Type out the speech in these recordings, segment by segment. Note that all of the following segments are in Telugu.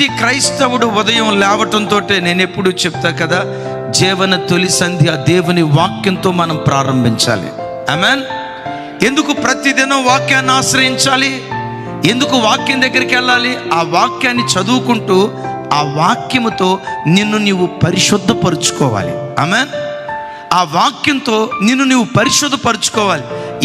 ప్రతి క్రైస్తవుడు ఉదయం లేవటంతో నేను ఎప్పుడు చెప్తా కదా జీవన తొలి సంధి ఆ దేవుని వాక్యంతో మనం ప్రారంభించాలి. ఆమెన్ ఎందుకు ప్రతిదినం వాక్యాన్ని ఆశ్రయించాలి? ఎందుకు వాక్యం దగ్గరికి వెళ్ళాలి? ఆ వాక్యాన్ని చదువుకుంటూ ఆ వాక్యముతో నిన్ను నీవు పరిశుద్ధపరుచుకోవాలి. ఆమెన్ ఆ వాక్యంతో నిన్ను నీవు పరిశుద్ధపరుచుకోవాలి.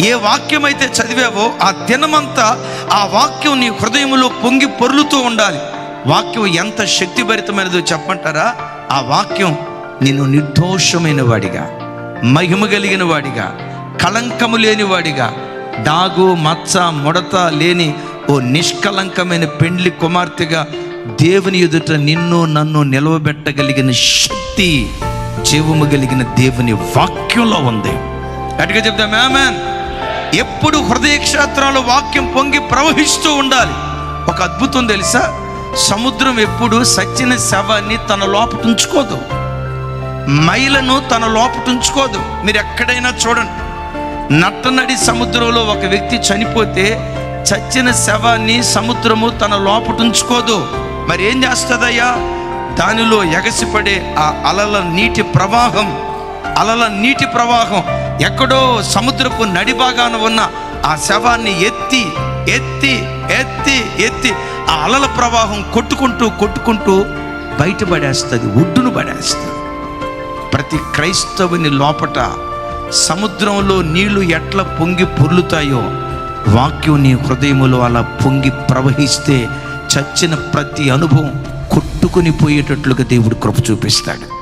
ఏ వాక్యం అయితే చదివావో ఆ దినమంతా ఆ వాక్యం నీ హృదయంలో పొంగి పొర్లుతూ ఉండాలి. వాక్యం ఎంత శక్తిభరితమైనదో చెప్పంటారా ఆ వాక్యం నిన్ను నిర్దోషమైన వాడిగా మహిమ కలిగిన వాడిగా కళంకము లేని వాడిగా డాగు మచ్చ ముడత లేని ఓ నిష్కలంకమైన పెండ్లి కుమార్తెగా దేవుని ఎదుట నిన్ను నన్ను నిలవబెట్టగలిగిన శక్తి జీవము కలిగిన దేవుని వాక్యంలో ఉంది. అటుగా చెప్తాం మ్యామన్ ఎప్పుడు హృదయ క్షేత్రాలు వాక్యం పొంగి ప్రవహిస్తూ ఉండాలి. ఒక అద్భుతం తెలుసా? సముద్రం ఎప్పుడు సచ్చిన శవాన్ని తన లోపట ఉంచుకోదు. మైలను తన లోపట ఉంచుకోదు. మీరు ఎక్కడైనా చూడండి. నట్టనడి సముద్రంలో ఒక వ్యక్తి చనిపోతే చచ్చిన శవాన్ని సముద్రము తన లోపట ఉంచుకోదు. మరి ఏం చేస్తుందయ్యా? దానిలో ఎగసిపడే ఆ అలల నీటి ప్రవాహం అలల నీటి ప్రవాహం ఎక్కడో సముద్రపు నడిభాగాన ఉన్న ఆ శవాన్ని ఎత్తి ఎత్తి ఎత్తి ఎత్తి ఆ అలల ప్రవాహం కొట్టుకుంటూ కొట్టుకుంటూ బయటపడేస్తుంది ఒడ్డును పడేస్తుంది. ప్రతి క్రైస్తవుని లోపట సముద్రంలో నీళ్ళు ఎట్లా పొంగి పొర్లుతాయో వాక్యం నీ హృదయములో అలా పొంగి ప్రవహిస్తే చచ్చిన ప్రతి అనుభవం కొట్టుకుని పోయేటట్లుగా దేవుడు కృప చూపిస్తాడు.